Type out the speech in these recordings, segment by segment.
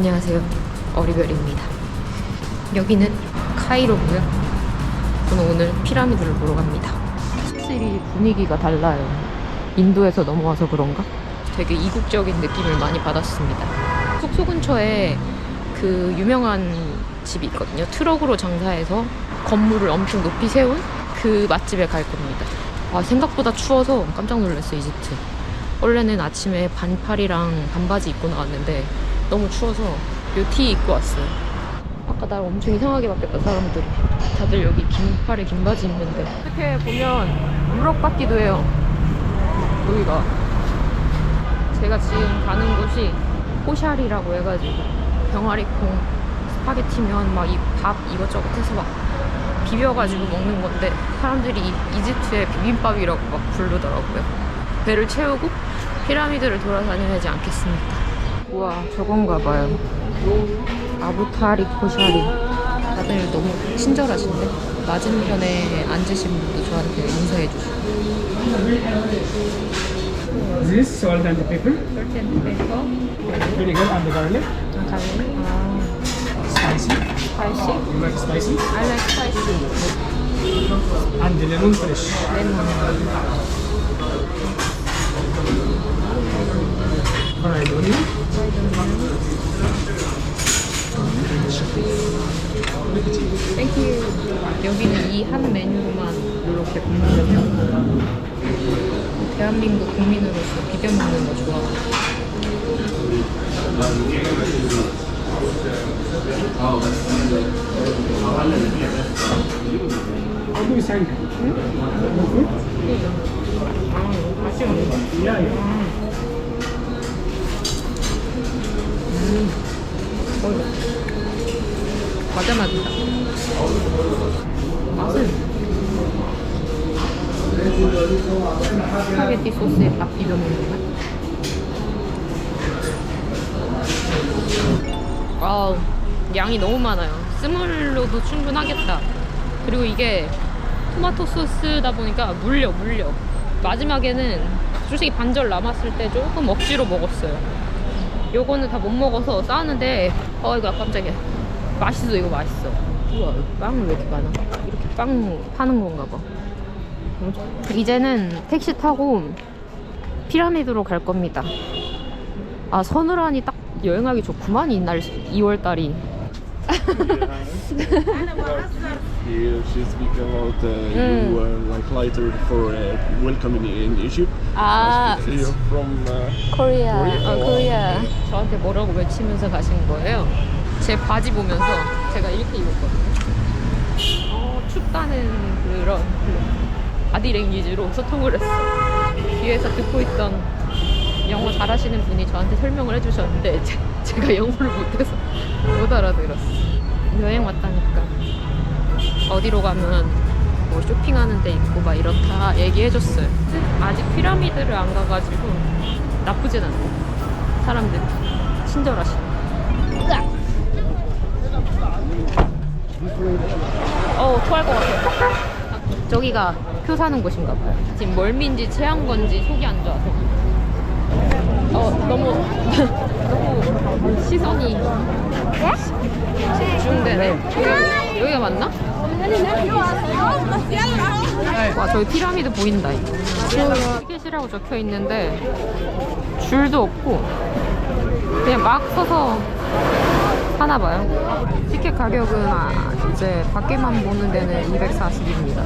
안녕하세요. 어리별입니다. 여기는 카이로고요. 저는 오늘 피라미드를 보러 갑니다. 확실히 분위기가 달라요. 인도에서 넘어와서 그런가? 되게 이국적인 느낌을 많이 받았습니다. 숙소 근처에 그 유명한 집이 있거든요. 트럭으로 장사해서 건물을 엄청 높이 세운 그 맛집에 갈 겁니다. 아, 생각보다 추워서 깜짝 놀랐어요, 이집트. 원래는 아침에 반팔이랑 반바지 입고 나왔는데 너무 추워서 요 티 입고 왔어요. 아까 날 엄청 이상하게 바뀌었다 사람들이. 다들 여기 긴 팔에 긴 바지 입는데 이렇게 보면 유럽 같기도 해요. 여기가 제가 지금 가는 곳이 호샬이라고 해가지고 병아리콩, 스파게티면 막 이 밥 이것저것 해서 막 비벼가지고 먹는 건데 사람들이 이- 이집트의 비빔밥이라고 막 부르더라고요. 배를 채우고 피라미드를 돌아다녀야지 않겠습니까? 우와 저건가 봐요. 아부타리 코샤리. 다들 너무 친절하신데 맞은편에 앉으신 분도 저한테 인사해 주시고. This salt and pepper, 설텐 페퍼, vinegar and garlic, 갈릭, 아, spicy. 스파이시. You like spicy? I like spicy. And the lemon fresh. 레몬. Fried onion. 땡큐. 여기는 이 한 메뉴로만 이렇게 해요. 대한민국 국민으로서 비벼 먹는 거 좋아하고. How do you sign? 아, 맛있어. Yeah, yeah. 과자 맛이다. 맛은 스파게티 소스에 밥 비벼 먹는 맛. 아, 양이 너무 많아요. 스물로도 충분하겠다. 그리고 이게 토마토 소스다 보니까 물려 물려. 마지막에는 솔직히 반절 남았을 때 조금 억지로 먹었어요. 요거는 다 못 먹어서 싸웠는데 어 이거 깜짝이야. 맛있어 이거 맛있어. 우와 빵을 왜 이렇게 많아? 이렇게 빵 파는 건가 봐. 이제는 택시 타고 피라미드로 갈 겁니다. 아 서늘하니 딱 여행하기 좋구만 이날 2월달이. Here she speak about uh, Mm. you uh, like later for uh, welcoming in Egypt. 아. You're from uh, 코리아 Korea? 어 코리아 저한테 뭐라고 외치면서 가신 거예요? 제 바지 보면서 제가 이렇게 입었거든요. 어 춥다는 그런 바디랭귀지로 소통을 했어 뒤에서 듣고 있던 영어 잘하시는 분이 저한테 설명을 해주셨는데 제, 제가 영어를 못해서 못 알아들었어 여행 왔다니까. 어디로 가면 뭐 쇼핑하는 데 있고 막 이렇다 얘기해줬어요. 아직 피라미드를 안 가가지고 나쁘진 않네. 사람들 친절하시. 어 토할 것 같아. 저기가 표 사는 곳인가 봐요. 지금 멀미인지 체한 건지 속이 안 좋아서. 어 너무 너무 시선이 집중되네. 여기가, 맞나? 와 저기 피라미드 보인다 이거. 티켓이라고 적혀 있는데 줄도 없고 그냥 막 서서 하나 봐요. 티켓 가격은 아, 이제 밖에만 보는 데는 240입니다.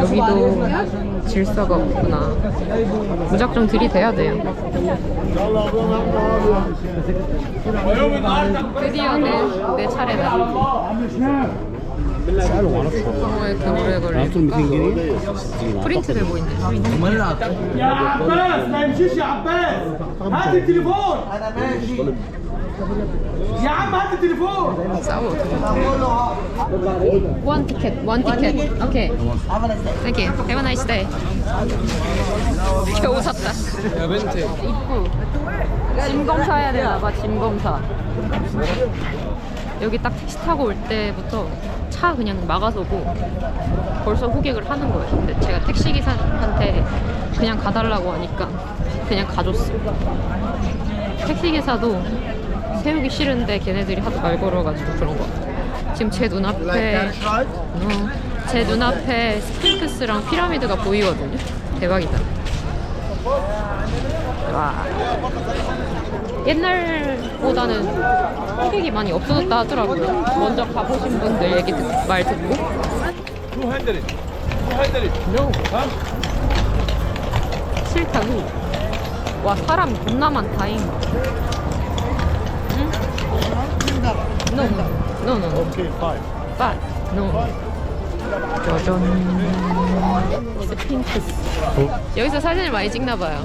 여기도 질서가 없구나. 무작정 들이대야 돼요. 드디어 내, 내 차례다 어, 왜 이렇게 오래 걸려 프린트 되고 있네 프린트 يا عباس ما يمشيش يا عباس هات التليفون يا عم هات التليفون 싸워 원 티켓 원 티켓 오케이 Thank you Have a nice day 겨우 샀다 입구 짐 검사해야 되나 봐짐 검사 여기 딱 택시 타고 올 때부터 차 그냥 막아서 고 벌써 호객을 하는 거예요 근데 제가 택시기사한테 그냥 가달라고 하니까 그냥 가줬어 택시기사도 세우기 싫은데 걔네들이 하도 말 걸어가지고 그런 거 같아. 지금 제 눈앞에 어, 제 눈앞에 스핑크스랑 피라미드가 보이거든요. 대박이다. 와. 옛날보다는 호객이 많이 없어졌다 하더라고요. 먼저 가보신 분들 얘기 듣, 말 듣고. 200 200 No. 싫다고. 와 사람 겁나 많다잉. 응? No, no, no, no. Okay, five. But no. 짜잔. 스핑크스. 어? 여기서 사진을 많이 찍나봐요.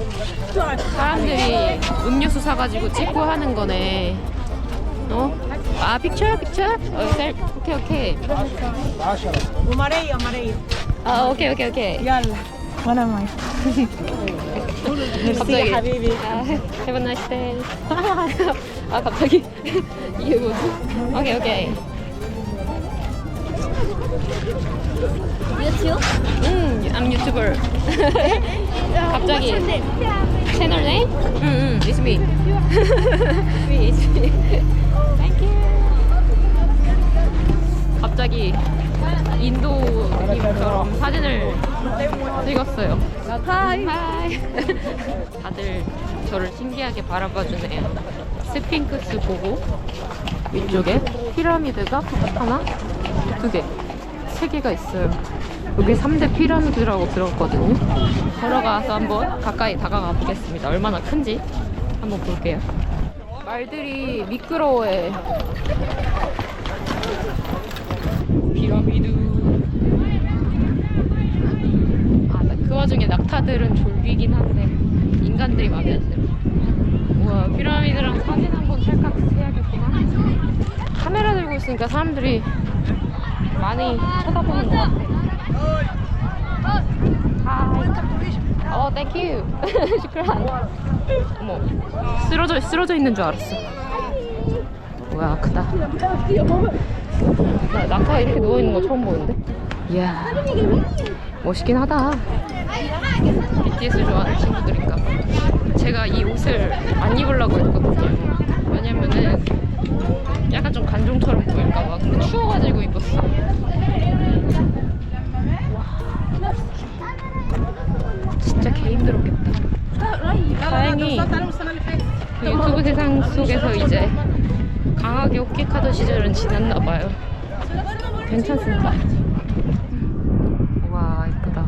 사람들이 음료수 사가지고 찍고 하는 거네. 어? 아, 픽처, 픽처? 어, 셀, 오케이, 오케이. 오마레이, 오마레이. 아, 오케이, 오케이, 오케이. 얄라. 하나만. 갑자기. 하비비. 아, 해본 나시대. 아, 갑자기. 이게 뭐지? 오케이, 오케이. 유튜브? 음, I'm YouTuber. 갑자기 채널 네임? 응, 응, it's me. me, it's me. Thank you. 갑자기 인도 느낌처럼 사진을 찍었어요. 하이. 하이. 다들 저를 신기하게 바라봐 주네요. 스핑크스 보고 위쪽에 피라미드가 하나, 두 개, 세 개가 있어요. 여기 3대 피라미드라고 들었거든요. 걸어가서 한번 가까이 다가가 보겠습니다. 얼마나 큰지 한번 볼게요. 말들이 미끄러워해. 피라미드. 아, 나그 와중에 낙타들은 졸리긴 한데 인간들이 마음에 안 들어. 우와, 피라미드랑 사진 한번 찰칵 해야겠구나. 카메라 들고 있으니까 사람들이 많이 쳐다보는 것 같아. 하이. 어, 땡큐. 슈크란. 어머, 쓰러져, 쓰러져 있는 줄 알았어. 우와, 크다. 나, 낙타가 이렇게 누워있는 거 처음 보는데? 이야, 멋있긴 하다. BTS 좋아하는 친구들인가 봐. 제가 이 옷을 안 입으려고 했거든요. 왜냐면은 약간 좀 간종처럼 보일까봐. 근데 추워가지고 입었어. 다행히 그 유튜브 세상 속에서 이제 강하게 호객하던 시절은 지났나 봐요. 괜찮습니다. 와 이쁘다.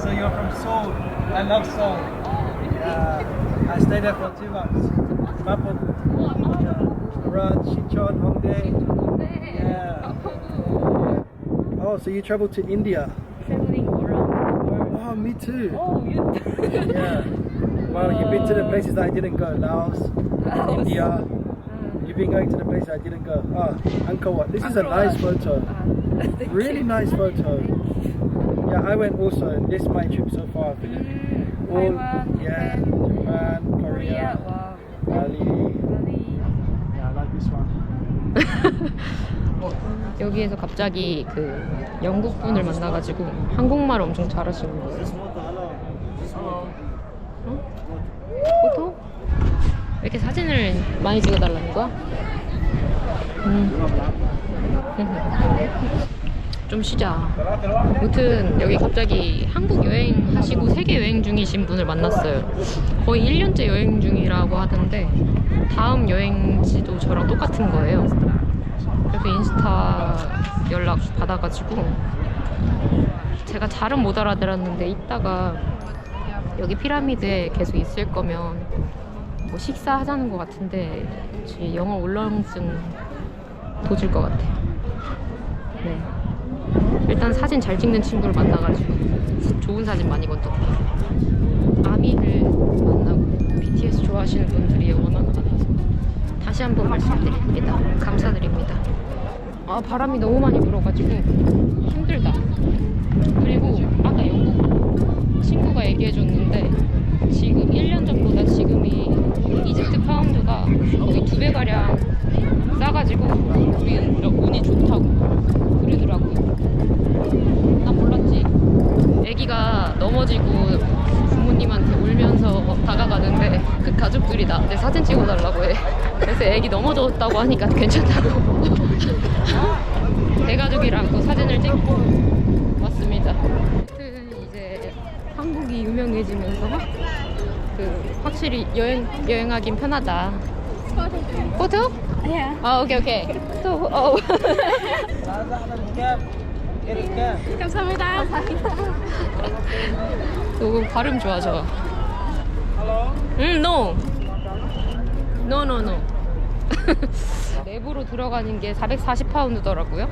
So you're from Seoul. I love Seoul. Yeah. I stayed there for two months. Mapo, Raj, Shichon, Hongdae. Yeah. Oh, so you traveled to India? Traveling around. Oh, me too. Oh, Yeah. Well, you've been to the places that I didn't go. Laos, India. You've been going to the places I didn't go. Ah, Angkor Wat. This is a nice photo. Really nice photo. Yeah, I went also. This is my trip so far. I've been all, yeah, Japan, Korea, Bali. Bali. Yeah, I like this one. 여기에서 갑자기 그 영국 분을 만나가지고 한국말 엄청 잘하시는 거예요. 어? 포토? 왜 이렇게 사진을 많이 찍어달라는 거야? 음. 좀 쉬자. 아무튼 여기 갑자기 한국 여행 하시고 세계 여행 중이신 분을 만났어요. 거의 1년째 여행 중이라고 하던데 다음 여행지도 저랑 똑같은 거예요. 그래서 인스타 연락 받아가지고 제가 잘은 못 알아들었는데 이따가 여기 피라미드에 계속 있을 거면 뭐 식사하자는 것 같은데 제 영어 울렁증 도질 것 같아. 네. 일단 사진 잘 찍는 친구를 만나가지고 좋은 사진 많이 건졌고 아미를 만나고 BTS 좋아하시는 분들이 많아서 다시 한번 말씀드립니다. 감사드립니다. 아 바람이 너무 많이 불어가지고 힘들다. 그리고 아까 영국 친구가 얘기해줬는데 지금 1년 전보다 지금이 이집트 파운드가 거의 두 배 가량 싸가지고 우리 운이 좋다고 그러더라고요. 나 몰랐지. 아기가 넘어지고 부모님한테 울면서 어, 다가가는데 가족들이다. 내 사진 찍어달라고 해 그래서 애기 넘어졌다고 하니까 괜찮다고 대가족이랑 또 사진을 찍고 왔습니다 하여튼 이제 한국이 유명해지면서 그 확실히 여행, 여행하긴 편하다 포토? 예. 아 오케이 오케이 또 어. 감사합니다. 감사합니다. 너 발음 좋아져. 음 no. no no no. 내부로 들어가는 게 440파운드더라고요.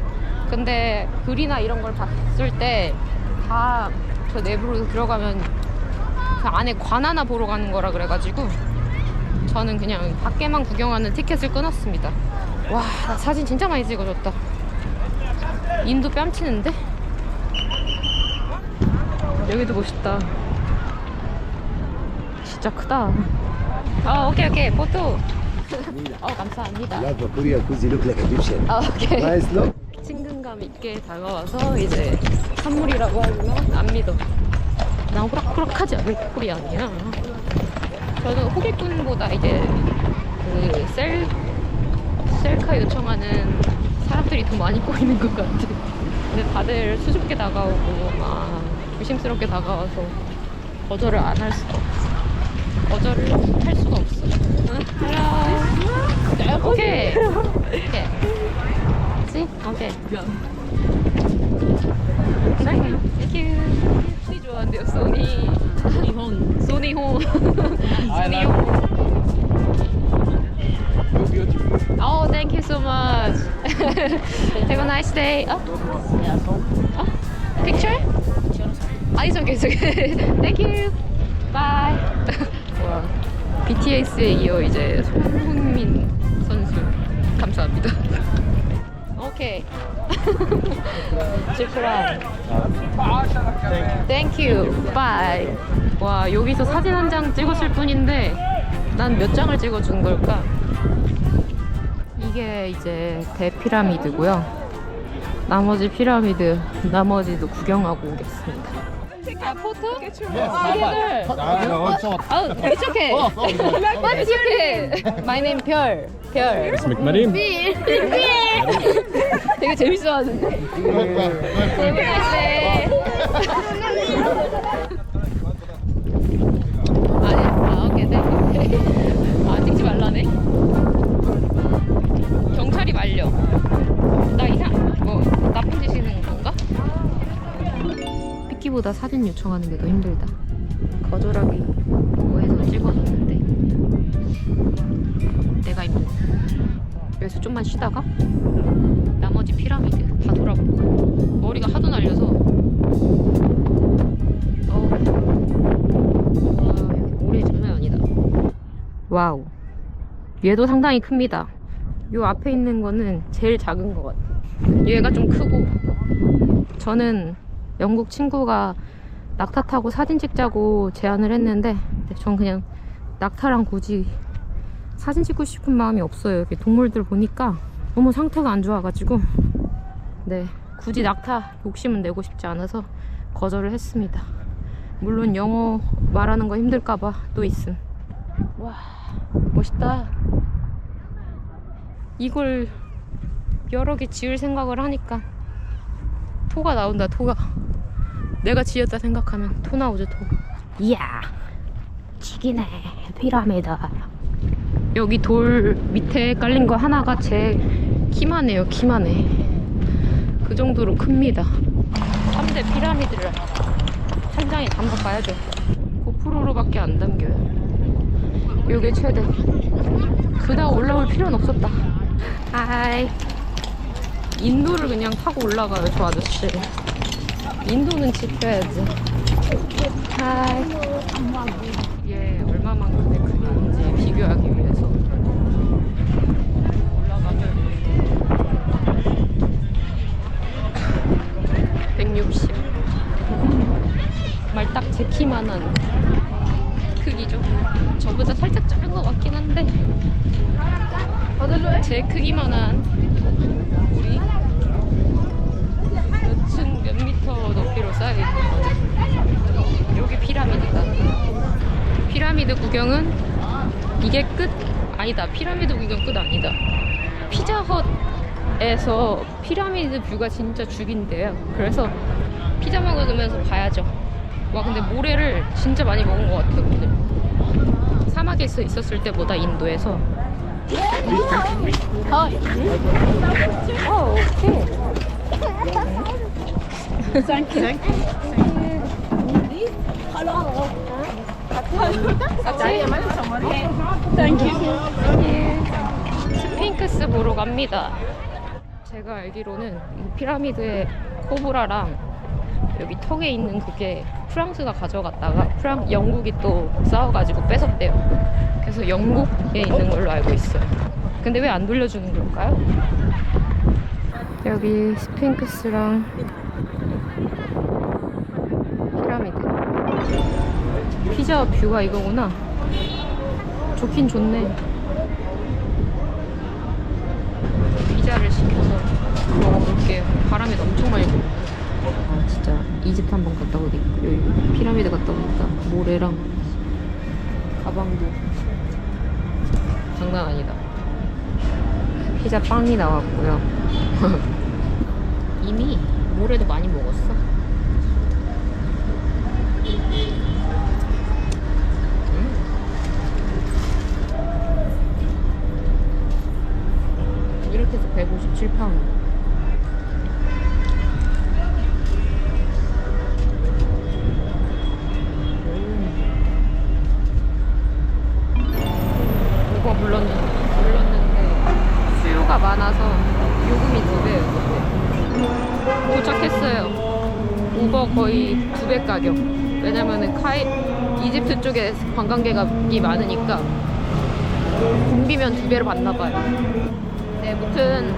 근데 글이나 이런 걸 봤을 때 다저 내부로 들어가면 그 안에 관 하나 보러 가는 거라 그래가지고 저는 그냥 밖에만 구경하는 티켓을 끊었습니다. 와, 나 사진 진짜 많이 찍어줬다. 인도 뺨치는데? 여기도 멋있다. 진짜 크다. 아, 오케이, 오케이. 포토. 어, 감사합니다. love Korea because you look like Egyptian. 아, 오케이. Nice look. 친근감 있게 다가와서 이제 선물이라고 하지만 안 믿어. 난 호락호락하지 않을 코리안이야. 저는 호객꾼보다 이제 그 셀, 셀카 요청하는 사람들이 더 많이 꼬이는 것 같아. 근데 다들 수줍게 다가오고 막 조심스럽게 다가와서 거절을 안 할 수가 없어. 거절을 할 수가 없어. 응? 헬로. 오케이. 오케이. 그치? 오케이. 땡큐. 소니 좋아한대요, 소니. 소니혼. 소니혼. 소니혼. Oh, thank you so much. Have a nice day. Oh? Oh? Picture? 아, it's okay, it's okay. thank you. Bye. 와, BTS에 이어 이제 손흥민 선수. 감사합니다. 오케이. 슈크란. 땡큐. 바이. 와, 여기서 사진 한 장 찍었을 뿐인데 난 몇 장을 찍어준 걸까? 이게 이제 대피라미드고요. 나머지 피라미드, 나머지도 구경하고 오겠습니다. 아, 포토? 아, together. 아, it's okay. What's your name? My name 별. 별. McMarin. 빌. 빌. 되게 재밌어 하는데. Have a nice 피키보다 사진 요청하는 게 더 힘들다. 거절하기 뭐 해서 찍어줬는데 내가 힘든. 여기서 좀만 쉬다가 나머지 피라미드 다 돌아볼 거야. 머리가 하도 날려서. 여기 모래 장난 아니다. 와우. 얘도 상당히 큽니다. 요 앞에 있는 거는 제일 작은 것 같아. 얘가 좀 크고. 저는 영국 친구가 낙타 타고 사진 찍자고 제안을 했는데 전 그냥 낙타랑 굳이 사진 찍고 싶은 마음이 없어요. 여기 동물들 보니까 너무 상태가 안 좋아가지고 네 굳이 낙타 욕심은 내고 싶지 않아서 거절을 했습니다. 물론 영어 말하는 거 힘들까봐 또 있음. 와 멋있다. 이걸 여러 개 지을 생각을 하니까 토가 나온다 토가. 내가 지었다 생각하면 토 나오죠 토. 이야 지기네 피라미드. 여기 돌 밑에 깔린 거 하나가 제 키만 해요, 키만 해. 그 정도로 큽니다. 3대 피라미드를 한 장에 담아가야죠. 고프로로 밖에 안 담겨요. 요게 최대. 그다 올라올 필요는 없었다. 하이. 인도를 그냥 타고 올라가요, 저 아저씨. 인도는 지켜야지. 하이. 이게 얼마만큼의 크기인지 비교하기 위해서 올라가면 160 말딱 제 키만한 크기죠 저보다 살짝 작은 것 같긴 한데 제 크기만한 우리 몇층 몇 미터 높이로 쌓여있는 거죠 여기 피라미드다 피라미드 구경은 이게 끝 아니다 피라미드 구경 끝 아니다 피자헛에서 피라미드 뷰가 진짜 죽인데요. 그래서 피자 먹으면서 봐야죠. 와 근데 모래를 진짜 많이 먹은 것 같아요 오늘. 사막에 서 있었을 때보다 인도에서. 아, 어, 오케이. 스핑크스 보러 갑니다. 제가 알기로는 이 피라미드의 코브라랑 여기 턱에 있는 그게 프랑스가 가져갔다가 프랑 영국이 또 싸워가지고 뺏었대요. 그래서 영국에 있는 걸로 알고 있어요. 근데 왜 안 돌려주는 걸까요? 여기 스핑크스랑 피라미드. 피자 뷰가 이거구나. 좋긴 좋네. 피자를 시켜서 먹어볼게요. 바람이 엄청 많이 불어. 아 진짜 이집트 한 번 갔다 오니까 여기 피라미드 갔다 오니까 모래랑 가방도 장난 아니다. 피자 빵이 나왔고요. 이미 모래도 많이 먹었어. 이렇게 해서 157파운드. 이거 불렀는데, 수요가 많아서 요금이 두 배였는데 도착했어요. 우버 거의 두 배 가격. 왜냐면은 카이 이집트 쪽에 관광객이 많으니까 붐비면 두 배로 받나 봐요. 네, 무튼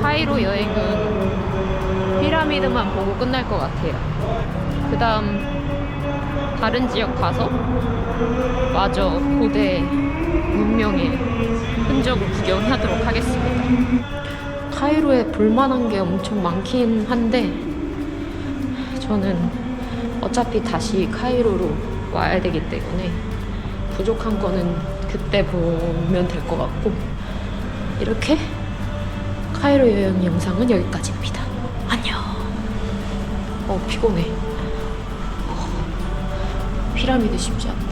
카이로 여행은 피라미드만 보고 끝날 것 같아요. 그 다음 다른 지역 가서 마저 고대 문명의 흔적을 구경하도록 하겠습니다. 카이로에 볼만한 게 엄청 많긴 한데 저는 어차피 다시 카이로로 와야 되기 때문에 부족한 거는 그때 보면 될 것 같고 이렇게 카이로 여행 영상은 여기까지입니다. 안녕. 어 피곤해. 어, 피라미드 쉽지 않다.